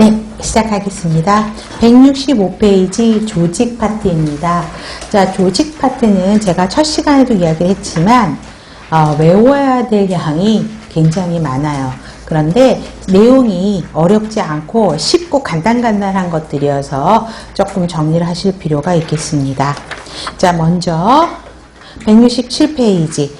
네, 시작하겠습니다. 165페이지 조직 파트입니다. 자, 조직 파트는 제가 첫 시간에도 이야기를 했지만, 어, 외워야 될 양이 굉장히 많아요. 그런데 내용이 어렵지 않고 쉽고 간단간단한 것들이어서 조금 정리를 하실 필요가 있겠습니다. 자, 먼저 167페이지.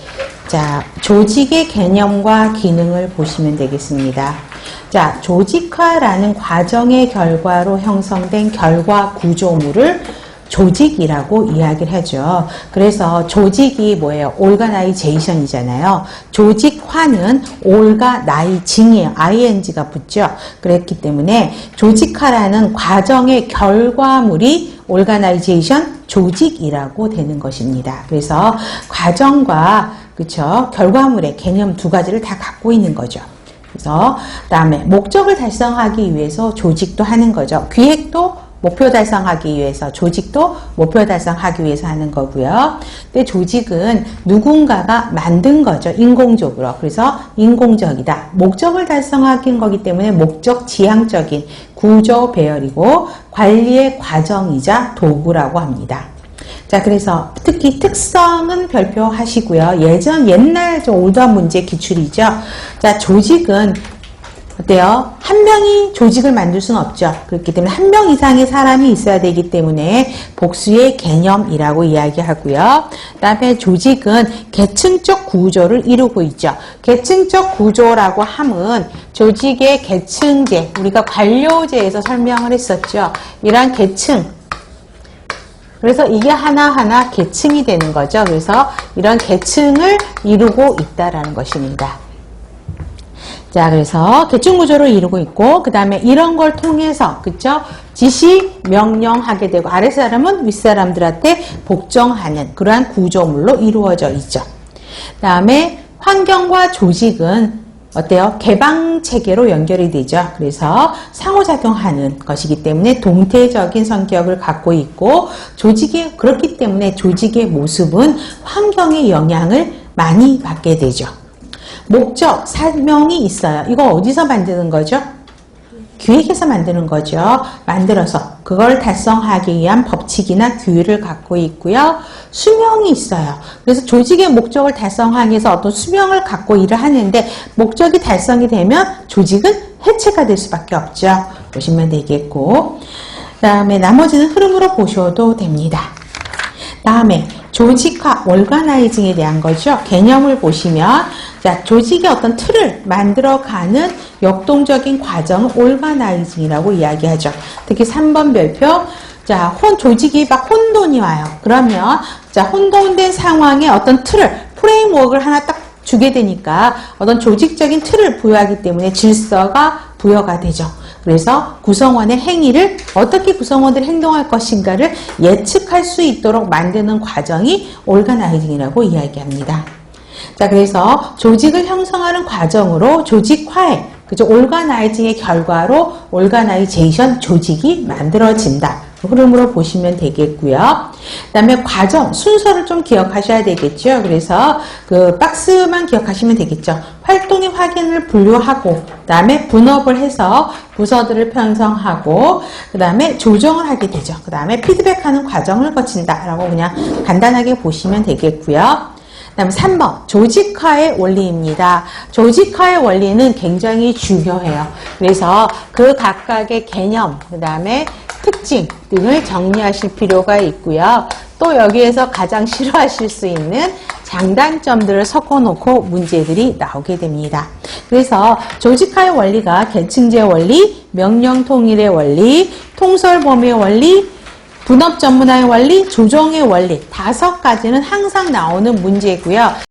자, 조직의 개념과 기능을 보시면 되겠습니다. 자, 조직화라는 과정의 결과로 형성된 결과 구조물을 조직이라고 이야기를 하죠. 그래서 조직이 뭐예요? 올가나이제이션이잖아요. 조직화는 올가나이징이에요. ing가 붙죠. 그랬기 때문에 조직화라는 과정의 결과물이 올가나이제이션 조직이라고 되는 것입니다. 그래서 과정과 그쵸 결과물의 개념 두 가지를 다 갖고 있는 거죠. 그래서 다음에 목적을 달성하기 위해서 조직도 하는 거죠. 기획도 목표 달성하기 위해서 조직도 목표 달성하기 위해서 하는 거고요. 근데 조직은 누군가가 만든 거죠. 인공적으로. 그래서 인공적이다. 목적을 달성하기 거기 때문에 목적 지향적인 구조 배열이고 관리의 과정이자 도구라고 합니다. 자, 그래서 특히 특성은 별표하시고요. 예전 옛날 저 올드한 문제 기출이죠. 자, 조직은 어때요? 한 명이 조직을 만들 수는 없죠. 그렇기 때문에 한 명 이상의 사람이 있어야 되기 때문에 복수의 개념이라고 이야기하고요. 그 다음에 조직은 계층적 구조를 이루고 있죠. 계층적 구조라고 함은 조직의 계층제, 우리가 관료제에서 설명을 했었죠. 이러한 계층, 그래서 이게 하나하나 계층이 되는 거죠. 그래서 이런 계층을 이루고 있다라는 것입니다. 자, 그래서 계층 구조를 이루고 있고, 그 다음에 이런 걸 통해서, 그쵸? 지시, 명령하게 되고, 아랫사람은 윗 사람들한테 복종하는 그러한 구조물로 이루어져 있죠. 그 다음에 환경과 조직은 어때요? 개방 체계로 연결이 되죠. 그래서 상호작용하는 것이기 때문에 동태적인 성격을 갖고 있고 조직이 그렇기 때문에 조직의 모습은 환경의 영향을 많이 받게 되죠. 목적, 사명이 있어요. 이거 어디서 만드는 거죠? 기획해서 만드는 거죠. 만들어서 그걸 달성하기 위한 법칙이나 규율을 갖고 있고요. 수명이 있어요. 그래서 조직의 목적을 달성하기 위해서 어떤 수명을 갖고 일을 하는데 목적이 달성이 되면 조직은 해체가 될 수밖에 없죠. 보시면 되겠고 그 다음에 나머지는 흐름으로 보셔도 됩니다. 다음에 조직화, 월가나이징에 대한 거죠. 개념을 보시면 자, 조직의 어떤 틀을 만들어가는 역동적인 과정을 올가나이징이라고 이야기하죠. 특히 3번 별표 자, 혼 조직이 막 혼돈이 와요. 그러면 자, 혼돈된 상황에 어떤 틀을 프레임워크를 하나 딱 주게 되니까 어떤 조직적인 틀을 부여하기 때문에 질서가 부여가 되죠. 그래서 구성원의 행위를 어떻게 구성원들이 행동할 것인가를 예측할 수 있도록 만드는 과정이 올가나이징이라고 이야기합니다. 자, 그래서 조직을 형성하는 과정으로 조직화에 그죠? 올가나이징의 결과로 올가나이제이션 조직이 만들어진다. 그 흐름으로 보시면 되겠고요. 그 다음에 과정 순서를 좀 기억하셔야 되겠죠. 그래서 그 박스만 기억하시면 되겠죠. 활동의 확인을 분류하고 그 다음에 분업을 해서 부서들을 편성하고 그 다음에 조정을 하게 되죠. 그 다음에 피드백하는 과정을 거친다 라고 그냥 간단하게 보시면 되겠고요. 다음 3번 조직화의 원리입니다. 조직화의 원리는 굉장히 중요해요. 그래서 그 각각의 개념, 그 다음에 특징 등을 정리하실 필요가 있고요. 또 여기에서 가장 싫어하실 수 있는 장단점들을 섞어놓고 문제들이 나오게 됩니다. 그래서 조직화의 원리가 계층제 원리, 명령 통일의 원리, 통솔 범위의 원리, 분업 전문화의 원리, 조정의 원리 다섯 가지는 항상 나오는 문제고요.